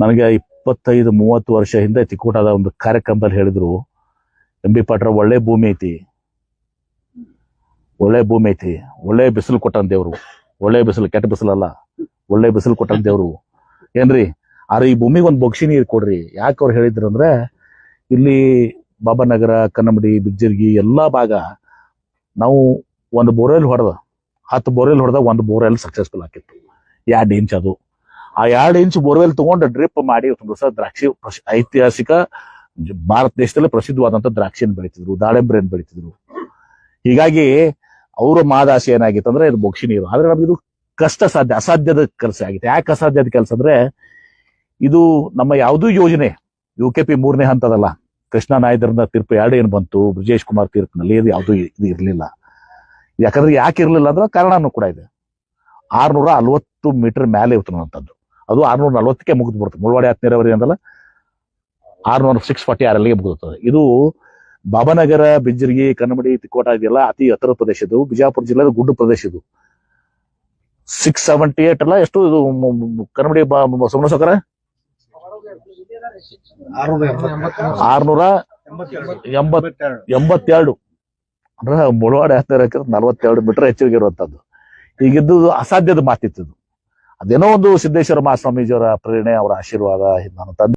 ನನಗೆ ಇಪ್ಪತ್ತೈದು, ಮೂವತ್ತು ವರ್ಷ ಹಿಂದೆ ತಿಕ್ಕೋಟದ ಒಂದು ಕಾರ್ಯಕ್ರಮದಲ್ಲಿ ಹೇಳಿದ್ರು, ಎಂ ಬಿ ಪಾಟ್ರ ಒಳ್ಳೆ ಭೂಮಿ ಐತಿ. ಒಳ್ಳೆ ಭೂಮಿ ಐತಿ. ಒಳ್ಳೆ ಬಿಸಿಲು ಕೊಟ್ಟನ್ ದೇವ್ರು. ಒಳ್ಳೆ ಬಿಸಿಲು, ಕೆಟ್ಟ ಬಿಸಿಲಲ್ಲ. ಒಳ್ಳೆ ಬಿಸಿಲು ಕೊಟ್ಟನ್ ದೇವ್ರು. ಏನ್ರಿ, ಆದ್ರೆ ಈ ಭೂಮಿಗೆ ಒಂದು ಬೊಕ್ಷಿ ನೀರು ಕೊಡ್ರಿ. ಯಾಕೆ ಅವ್ರು ಹೇಳಿದ್ರು ಅಂದ್ರೆ, ಇಲ್ಲಿ ಬಾಬಾನಗರ, ಕನ್ನಂಬಡಿ, ಬಿಜ್ಜಿರ್ಗಿ ಎಲ್ಲಾ ಭಾಗ ನಾವು ಒಂದು ಬೋರ್ವೆಲ್ ಹೊಡೆದ, ಹತ್ತು ಬೋರ್ವೆಲ್ ಹೊಡೆದ ಒಂದು ಬೋರ್ವೆಲ್ ಸಕ್ಸಸ್ಫುಲ್ ಆಗಿತ್ತು. ಎರಡು ಇಂಚ್ ಅದು. ಆ ಎರಡು ಇಂಚ್ ಬೋರ್ವೆಲ್ ತಗೊಂಡು ಡ್ರಿಪ್ ಮಾಡಿ ಹೊಸ ದ್ರಾಕ್ಷಿ ಐತಿಹಾಸಿಕ ಭಾರತ ದೇಶದಲ್ಲಿ ಪ್ರಸಿದ್ಧವಾದಂತ ದ್ರಾಕ್ಷಿಯನ್ನು ಬೆಳಿತಿದ್ರು, ದಾಳಿಂಬ್ರೆಯನ್ನು ಬೆಳಿತಿದ್ರು. ಹೀಗಾಗಿ ಅವರ ಮಾದಾಸೆ ಏನಾಗಿತ್ತು ಅಂದ್ರೆ ಇದು ಬೊಕ್ಷಿ ನೀರು. ಆದ್ರೆ ನಮ್ಗೆ ಇದು ಕಷ್ಟ ಸಾಧ್ಯ, ಅಸಾಧ್ಯದ ಕೆಲಸ ಆಗಿತ್ತು. ಯಾಕೆ ಅಸಾಧ್ಯದ ಕೆಲಸ ಅಂದ್ರೆ ಇದು ನಮ್ಮ ಯಾವುದೂ ಯೋಜನೆ, ಯು ಕೆ ಪಿ ಮೂರನೇ ಹಂತದಲ್ಲ. ಕೃಷ್ಣ ನಾಯ್ದರ್ನ ತೀರ್ಪು ಎರಡು ಏನು ಬಂತು, ಬ್ರಿಜೇಶ್ ಕುಮಾರ್ ತೀರ್ಪಿನಲ್ಲಿ ಇದು ಯಾವುದೂ ಇದು ಇರಲಿಲ್ಲ. ಯಾಕಂದ್ರೆ ಯಾಕೆ ಇರಲಿಲ್ಲ ಅಂದ್ರೆ ಕಾರಣನೂ ಕೂಡ ಇದೆ. ಆರ್ನೂರ ಅಲ್ವತ್ತು ಮೀಟರ್ ಮೇಲೆ ಇರ್ತಕ್ಕಂಥದ್ದು ಅದು ಆರ್ನೂರ ನಲ್ವತ್ತಕ್ಕೆ ಮುಗಿದು ಬಿಡುತ್ತೆ ಮುಳವಾಡಿ ಹತ್ತು ನೀರಾವರಿ ಅಂದಲ್ಲ ಆರ್ನೂರ ಸಿಕ್ಸ್ ಫಾರ್ಟಿ ಆರಲ್ಲಿಗೆ ಮುಗಿದುತ್ತದೆ ಇದು ಬಾಬನಗರ ಬಿಜ್ಜರ್ಗಿ ಕನ್ನಮಡಿ ತಿಕೋಟ ಇದೆಲ್ಲ ಅತಿ ಎತ್ತರ ಪ್ರದೇಶ ಇದು ಬಿಜಾಪುರ ಜಿಲ್ಲೆ ಗುಡ್ಡ ಪ್ರದೇಶ ಇದು ಸಿಕ್ಸ್ ಸೆವೆಂಟಿ ಏಟ್ ಅಲ್ಲ ಎಷ್ಟು ಇದು ಕನ್ನಡಿ ಮ- ಸಕರ ಆರ್ನೂರ ಎಂಬತ್ ಎಂಬತ್ತೆರಡು ಅಂದ್ರೆ ಮುಳವಾಡ ಹತ್ತಿರ ನಲ್ವತ್ತೆರಡು ಮೀಟರ್ ಹೆಚ್ಚಿಗೆ ಇರುವಂತದ್ದು ಈಗಿದ್ದು ಅಸಾಧ್ಯದ ಮಾತಿತ್ತು ಅದೇನೋ ಒಂದು ಸಿದ್ದೇಶ್ವರ ಮಹಾಸ್ವಾಮೀಜಿಯವರ ಪ್ರೇರಣೆ ಅವರ ಆಶೀರ್ವಾದ ನಾನು ತಂದೆ